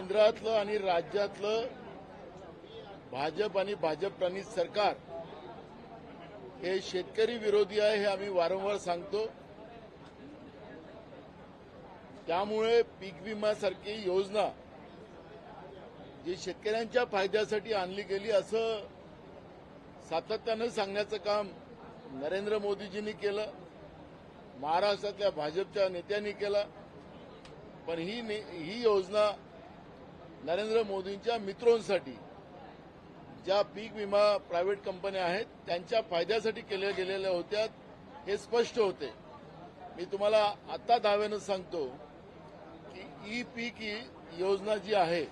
केंद्रातलं आणि राज्यातलं भाजप आणि भाजप प्रणित सरकार हे शेतकरी विरोधी आहे हे आम्ही वारंवार सांगतो. त्यामुळे पीक विम्यासारखी योजना जी शेतकऱ्यांच्या फायद्यासाठी आणली गेली असं सातत्यानं सांगण्याचं काम नरेंद्र मोदीजींनी केलं महाराष्ट्रातल्या भाजपच्या नेत्यांनी केलं. पण ही ने- ही योजना नरेंद्र मोदींच्या मित्रांसाठी ज्या पीक विमा प्रायव्हेट कंपन्या आहेत त्यांच्या फायद्यासाठी केल्या गेलेल्या होत्या हे स्पष्ट होते. मी तुम्हाला आता दाव्यानं सांगतो की ई पीक योजना जी आहे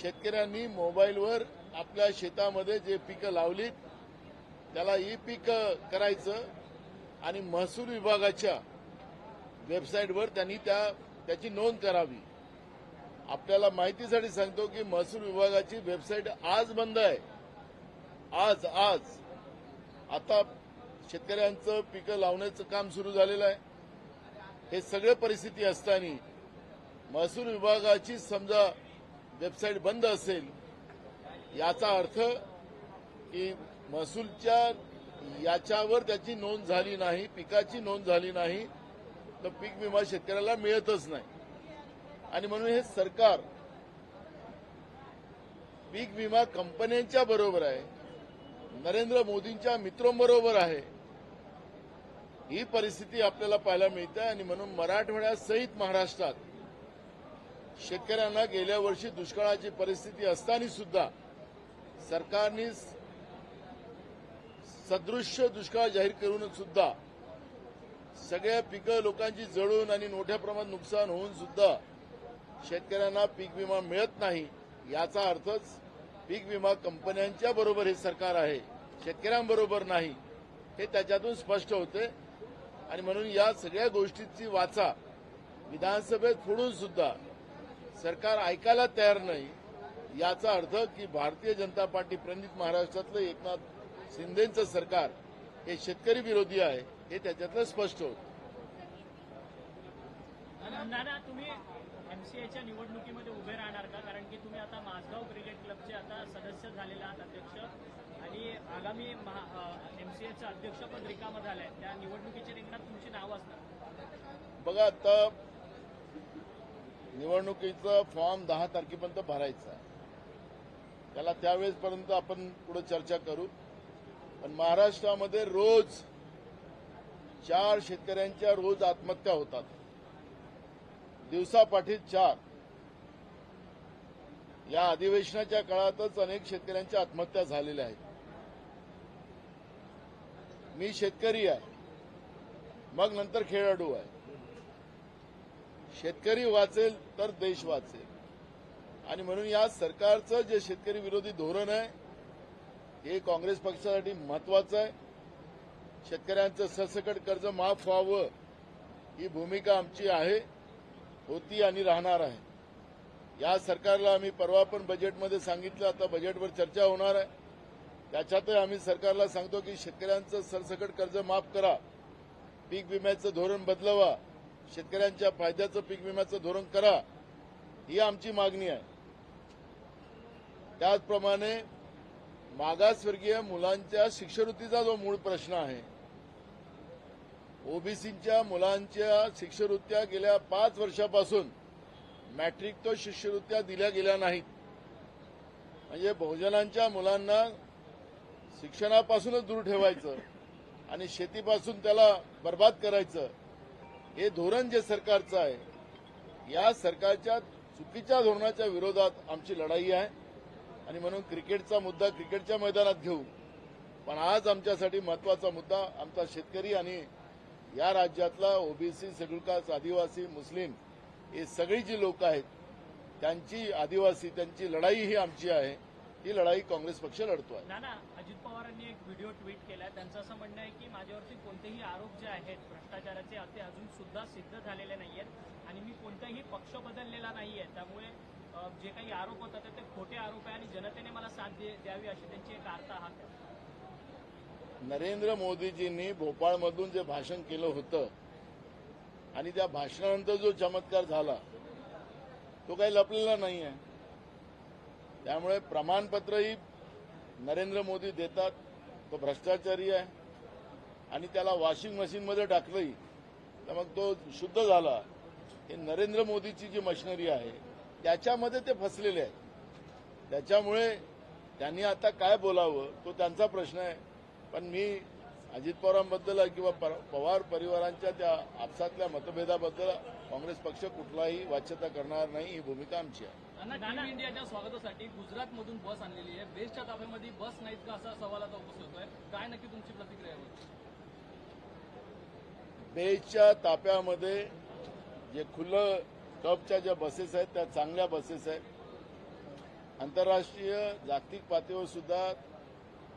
शेतकऱ्यांनी मोबाईलवर आपल्या शेतामध्ये जे पिकं लावलीत त्याला ई पीक करायचं आणि महसूल विभागाच्या वेबसाईटवर त्यांनी त्या त्याची नोंद करावी. आपल्याला माहितीसाठी सांगतो की महसूल विभागाची वेबसाईट आज बंद आहे. आज आज. आता शेतकऱ्यांचं पिकं लावण्याचं काम सुरू झालेलं आहे. हे सगळे परिस्थिती असताना महसूल विभागाची समजा वेबसाईट बंद असेल याचा अर्थ की महसूलच्या याच्यावर त्याची नोंद झाली नाही पिकाची नोंद झाली नाही तर पीक विमा शेतकऱ्याला मिळतच नाही. आणि म्हणून हे सरकार पीक विमा कंपन्यांच्या बरोबर आहे नरेंद्र मोदींच्या मित्रांबरोबर आहे. ही परिस्थिती आपल्याला पाहायला मिळते आणि म्हणून मराठवाड्यासहित महाराष्ट्रात शेतकऱ्यांना गेल्या वर्षी दुष्काळाची परिस्थिती असताना सुद्धा सरकारने सदृश्य दुष्काळ जाहीर करून सुद्धा सगळ्या पिकं लोकांची जळून आणि मोठ्या प्रमाणात नुकसान होऊन सुद्धा शेतकऱ्यांना पीक विमा मिळत नाही याचा अर्थच पीक विमा कंपन्यांच्या बरोबर हे सरकार आहे शेतकऱ्यांबरोबर नाही. हे त्याच्यातून स्पष्ट होते. आणि म्हणून या सगळ्या गोष्टीची वाचा विधानसभेत फोडून सुद्धा सरकार ऐकायला तयार नाही. याचा अर्थ की भारतीय जनता पार्टी प्रणित महाराष्ट्रातलं एकनाथ शिंदेचं सरकार हे शेतकरी विरोधी आहे हे त्याच्यातलं स्पष्ट होतं. नाना तुम्ही एमसीएच्या निवडणुकीमध्ये उभे राहणार का? कारण की तुम्ही आता माझगाव क्रिकेट क्लबचे आता सदस्य झालेले आहात अध्यक्ष. आणि आगामी एमसीएचं अध्यक्षपद रिकामं झालंय. त्या निवडणुकीच्या रिंगणात तुमची नाव असणार. बघा आता निवडणुकीचा फॉर्म दहा तारखेपर्यंत भरायचा आहे. त्याला त्यावेळेसपर्यंत आपण पुढे चर्चा करू. पण महाराष्ट्रामध्ये रोज चार शेतकऱ्यांच्या रोज आत्महत्या होतात. दिवसापाठी चार. या अधिवेशनाच्या काळातच अनेक शेतकऱ्यांच्या आत्महत्या झालेल्या आहेत. मी शेतकरी आहे. मग नंतर खेळाडू आहे. शेतकरी वाचेल तर देश वाचेल. आणि म्हणून या सरकारचं जे शेतकरी विरोधी धोरण आहे हे काँग्रेस पक्षासाठी महत्वाचं आहे. शेतकऱ्यांचं सरसकट कर्ज माफ व्हावं ही भूमिका आमची आहे. होती आणि राहणार आहे. या सरकारला आम्ही परवा पण बजेटमध्ये सांगितलं आता बजेटवर चर्चा होणार आहे. त्याच्यातही आम्ही सरकारला सांगतो की शेतकऱ्यांचं सरसकट कर्ज माफ करा. पीक विम्याचं धोरण बदलवा. शेतकऱ्यांच्या फायद्याचं पीक विम्याचं धोरण करा. ही आमची मागणी आहे. त्याचप्रमाणे मागासवर्गीय मुलांच्या शिष्यवृत्तीचा जो मूळ प्रश्न आहे ओबीसीच्या मुलांच्या शिष्यवृत्त्या गेल्या पाच वर्षापासून मॅट्रिक तो शिष्यवृत्त्या दिल्या गेल्या नाहीत. म्हणजे बहुजनांच्या मुलांना शिक्षणापासूनच दूर ठेवायचं आणि शेतीपासून त्याला बर्बाद करायचं हे धोरण जे सरकारचं आहे या सरकारच्या चुकीच्या धोरणाच्या विरोधात आमची लढाई आहे. आणि म्हणून क्रिकेटचा मुद्दा क्रिकेटच्या मैदानात घेऊ. पण आज आमच्यासाठी महत्त्वाचा मुद्दा आमचा शेतकरी आणि या राज्यातला ओबीसी शेड्यूल कास्ट आदिवासी मुस्लिम हे सगळी जी लोक आहेत त्यांची आदिवासी त्यांची लढाई ही आमची आहे. ही लढाई काँग्रेस पक्ष लढतो आहे नाना अजित पवारांनी एक व्हिडिओ ट्विट केला. त्यांचं असं म्हणणं आहे की माझ्यावरती कोणतेही आरोप जे आहेत भ्रष्टाचाराचे ते अजून सुद्धा सिद्ध झालेले नाहीयेत आणि मी कोणताही पक्ष बदललेला नाहीये. त्यामुळे जे काही आरोप होतात ते खोटे आरोप आहे आणि जनतेने मला साथ दे- द्यावी अशी त्यांची एक वार्ता हा. नरेंद्र मोदीजींनी भोपाळमधून जे भाषण केलं होतं आणि त्या भाषणानंतर जो चमत्कार झाला तो काही लपलेला नाही आहे त्यामुळे प्रमाणपत्रही नरेंद्र मोदी देतात तो भ्रष्टाचारी आहे आणि त्याला वॉशिंग मशीनमध्ये टाकलंही तर मग तो शुद्ध झाला. हे नरेंद्र मोदीची जी मशिनरी आहे त्याच्यामध्ये ते फसलेले आहेत. त्याच्यामुळे त्यांनी आता काय बोलावं तो त्यांचा प्रश्न आहे. पण मी अजित पवारांबद्दल किंवा पवार परिवारांच्या त्या आपसातल्या मतभेदाबद्दल काँग्रेस पक्ष कुठलाही वाच्यता करणार नाही ही भूमिका आमची आहे. टीम इंडियाच्या स्वागतासाठी गुजरातमधून बस आणलेली आहे. बेस्टच्या ताब्यामध्ये बस नाहीत का असा सवाल आता उपस्थित होतोय. काय नक्की तुमची प्रतिक्रिया ताप्यामध्ये जे खुलं टॉपच्या ज्या बसेस आहेत त्या चांगल्या बसेस आहेत. आंतरराष्ट्रीय जागतिक पातळीवर सुद्धा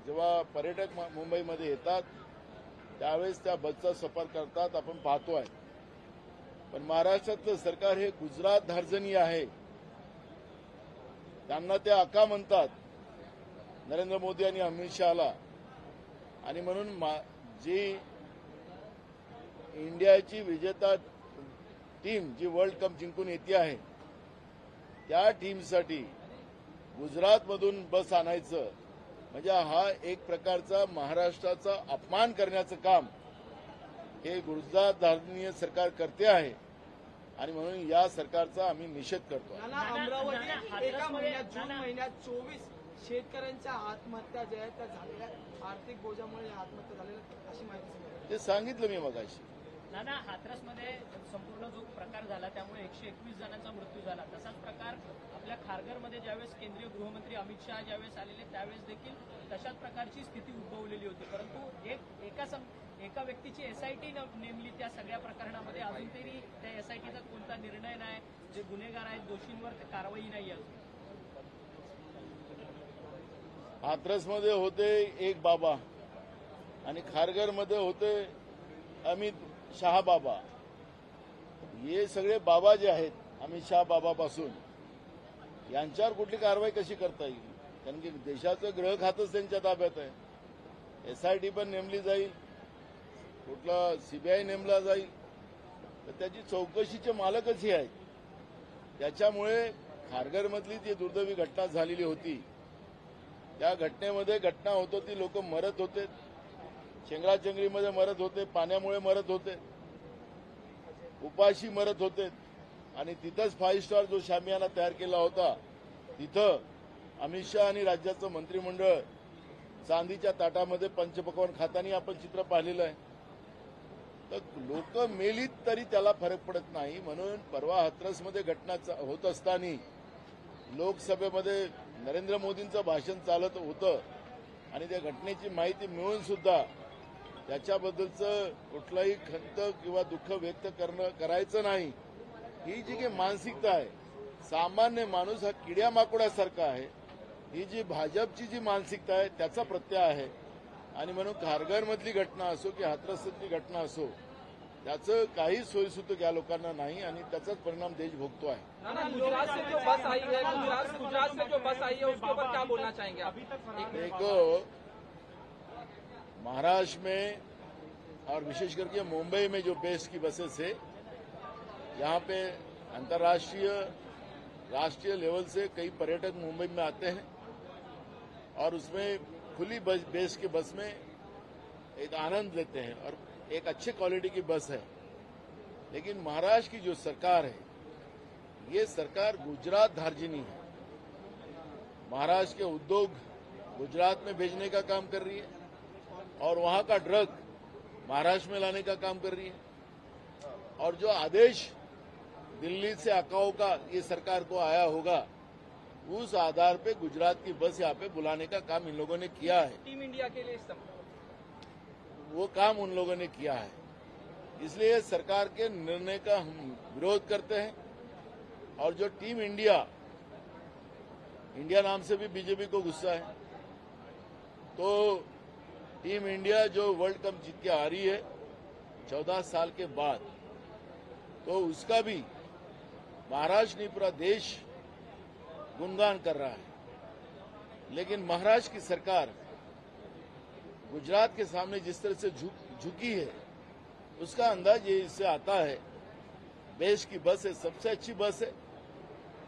जेव्हा पर्यटक मुंबईमध्ये येतात त्यावेळेस त्या बसचा सफर करतात आपण पाहतो आहे पण महाराष्ट्रातलं सरकार हे गुजरात धार्जनी आहे. त्यांना ते अका म्हणतात नरेंद्र मोदी आणि अमित शहाला. आणि म्हणून मा- जी इंडियाची विजेता टीम जी वर्ल्ड कप जिंकून येते आहे त्या टीमसाठी गुजरातमधून बस आणायचं. म्हणजे हा एक प्रकारचा महाराष्ट्राचा अपमान करण्याचं काम हे गुजरात धारणीय सरकार करते आहे. आणि म्हणून या सरकारचा आम्ही निषेध करतो. हाथरसमध्ये- एका महिन्यात जून महिन्यात चोवीस शेतकऱ्यांच्या आत्महत्या ज्या आहेत त्या झालेल्या आर्थिक बोजामुळे आत्महत्या झालेल्या अशी माहिती. ते सांगितलं मी मगाशी. नाना हाथरसमध्ये संपूर्ण जो प्रकार झाला त्यामुळे एकशे एकवीस जणांचा मृत्यू झाला. तसाच प्रकार आपल्या खारघरमध्ये ज्यावेळेस केंद्रीय गृहमंत्री अमित शहा ज्यावेळेस आलेले त्यावेळेस देखील तशाच प्रकारची स्थिती उद्भवलेली होती. परंतु एक एका सम एका व्यक्तीची एसआयटी नेमली त्या सगळ्या प्रकरणामध्ये अजून तरी त्या एसआयटीचा कोणता निर्णय नाही जे गुन्हेगार आहेत दोषींवर कारवाई नाही अजून. हाथरसमध्ये होते एक बाबा आणि खारघरमध्ये होते अमित शहा बाबा. हे सगळे बाबा जे आहेत अमित शहा बाबापासून. यांच्यावर कुठली कारवाई कशी करता येईल? कारण की देशाचं ग्रह खातंच त्यांच्या ताब्यात आहे. एसआयटी पण नेमली जाईल. कुठला सीबीआय नेमला जाईल. तर त्याची चौकशीचे मालकच हे आहेत. त्याच्यामुळे खारघरमधली जी दुर्दैवी घटना झालेली होती त्या घटनेमध्ये घटना होत होती लोक मरत होते. चेंगराचेंगरीमध्ये मरत होते पाण्यामुळे मरत होते उपाशी मरत होते. आणि तिथंच फाईव्ह स्टार जो शामियाना तयार केला होता तिथं अमित शहा आणि राज्याचं मंत्रिमंडळ चांदीच्या ताटामध्ये पंचपकवान खातानी आपण चित्र पाहिलेलं आहे. तर लोक मेलीत तरी त्याला फरक पडत नाही. म्हणून परवा हाथरसमध्ये घटना चा- होत असताना लोकसभेमध्ये नरेंद्र मोदींचं भाषण चालत होतं. आणि त्या घटनेची माहिती मिळून सुद्धा त्याच्याबद्दलचं कुठलाही खंत किंवा दुःख व्यक्त करणं करायचं नाही. ही जी काही मानसिकता आहे सामान्य माणूस हा किड्या माकोड्यासारखा आहे. ही जी भाजपची जी मानसिकता आहे त्याचा प्रत्यय आहे. आणि म्हणून खारघरमधली घटना असो की हाथरसमधली घटना असो त्याचं काही सोयीसुद्धा या लोकांना नाही आणि त्याचाच परिणाम देश भोगतो आहे. नाना गुजरात से जो बस आई है गुजरात गुजरात से जो बस आई है उसके ऊपर क्या बोलना चाहेंगे आप? देखो महाराष्ट्र में और विशेष करके मुंबई में जो बेस की बसेस है, यहाँ पे अंतर्राष्ट्रीय, राष्ट्रीय लेवल से कई पर्यटक मुंबई में आते हैं और उसमें खुली बस, बेस की बस में एक आनंद लेते हैं और एक अच्छे क्वालिटी की बस है। लेकिन महाराष्ट्र की जो सरकार है, ये सरकार गुजरात धार्जिनी है। महाराष्ट्र के उद्योग गुजरात में भेजने का काम कर रही है। और वहाँ का ड्रग महाराष्ट्र में लाने का काम कर रही है। और जो आदेश दिल्ली से अकाओ का ये सरकार को आया होगा उस आधार पे गुजरात की बस यहाँ पे बुलाने का काम इन लोगों ने किया है। टीम इंडिया के लिए वो काम उन लोगों ने किया है। इसलिए सरकार के निर्णय का हम विरोध करते हैं। और जो टीम इंडिया इंडिया नाम से भी बीजेपी को गुस्सा है तो टीम इंडिया जो वर्ल्ड कप जीत के आ रही है, चौदह साल के बाद तो उसका भी महाराष्ट्र नहीं, पूरा देश गुणगान कर रहा है। लेकिन महाराष्ट्र की सरकार गुजरात के सामने जिस तरह से झुक है, उसका अंदाज ये इससे आता है, देश की बस है, सबसे अच्छी बस है।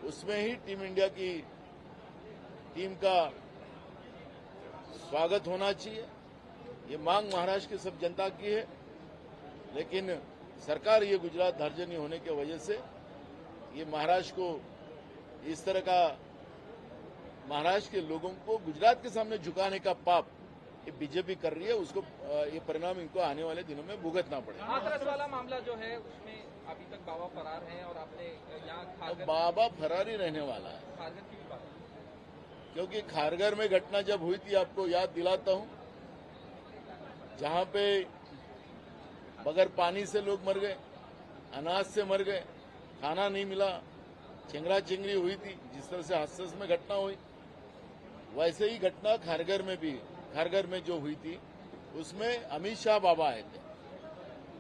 उसमें ही टीम इंडिया की टीम का स्वागत होना चाहिए। ये मांग महाराष्ट्र की सब जनता की है लेकिन सरकार ये गुजरात धार्जनी होने की वजह से ये महाराष्ट्र को इस तरह का महाराष्ट्र के लोगों को गुजरात के सामने झुकाने का पाप ये बीजेपी कर रही है उसको ये परिणाम इनको आने वाले दिनों में भुगतना पड़ेगा। हाथरस वाला मामला जो है उसमें अभी तक बाबा फरार हैं और आपने यहाँ खारगर बाबा फरारी रहने वाला है। खारगर की भी बात। क्योंकि खारगर में घटना जब हुई थी आपको याद दिलाता हूँ जहाँ पे बगैर पानी से लोग मर गए, अनाज से मर गए, खाना नहीं मिला चिंगड़ा चिंगड़ी हुई थी, जिस तरह से हादसे में घटना हुई, वैसे ही घटना खारगर में भी खारगर में जो हुई थी, उसमें अमित शाह बाबा आए थे।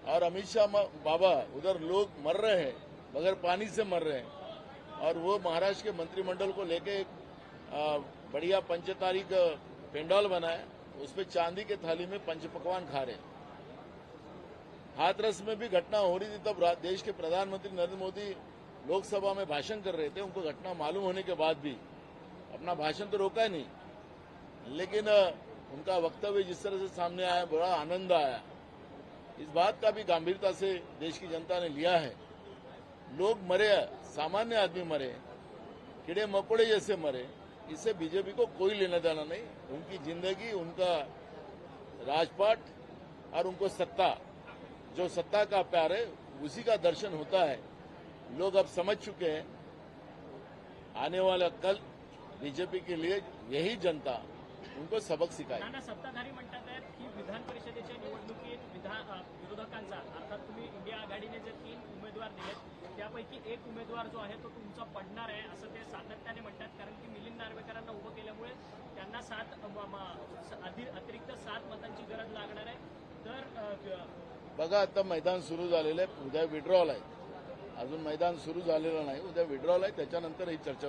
और अमित शाह बाबा, उधर लोग मर रहे हैं, बगैर पानी से मर रहे हैं। और वो महाराष्ट्र के मंत्रिमंडल को लेके एक बढ़िया पंचतारी का पेंडॉल बनाया। उसपे चांदी के थाली में पंच पकवान खा रहे हाथरस में भी घटना हो रही थी, तब देश के प्रधानमंत्री नरेंद्र मोदी लोकसभा में भाषण कर रहे थे। उनको घटना मालूम होने के बाद भी अपना भाषण तो रोका ही नहीं। लेकिन उनका वक्तव्य जिस तरह से सामने आया, बड़ा आनंद आया। इस बात का भी गंभीरता से देश की जनता ने लिया है। लोग मरे, सामान्य आदमी मरे, कीड़े मकोड़े जैसे मरे इससे बीजेपी को कोई लेना देना नहीं। उनकी ज़िंदगी, उनका राजपाट और उनको सत्ता, जो सत्ता का प्यार है, उसी का दर्शन होता है। लोग अब समझ चुके हैं, आने वाला कल बीजेपी के लिए यही जनता उनको सबक सिखाएगी। नाना, सत्ताधारी म्हणतात आहेत विधान विरोधकांचा, अर्थात तुम्ही इंडिया तीन उमेदवार त्यापैकी एक उमेदवार जो आहे तो तुमचा पडणार आहे असं ते सातत्याने म्हणतात. कारण की मिलिंद नार्वेकरांना उभं केल्यामुळे त्यांना सात अतिरिक्त सात मतांची गरज लागणार आहे. तर बघा आता मैदान सुरू झालेलं आहे. उद्या विड्रॉल आहे. अजून मैदान सुरू झालेलं नाही. उद्या विड्रॉल आहे. त्याच्यानंतर ही चर्चा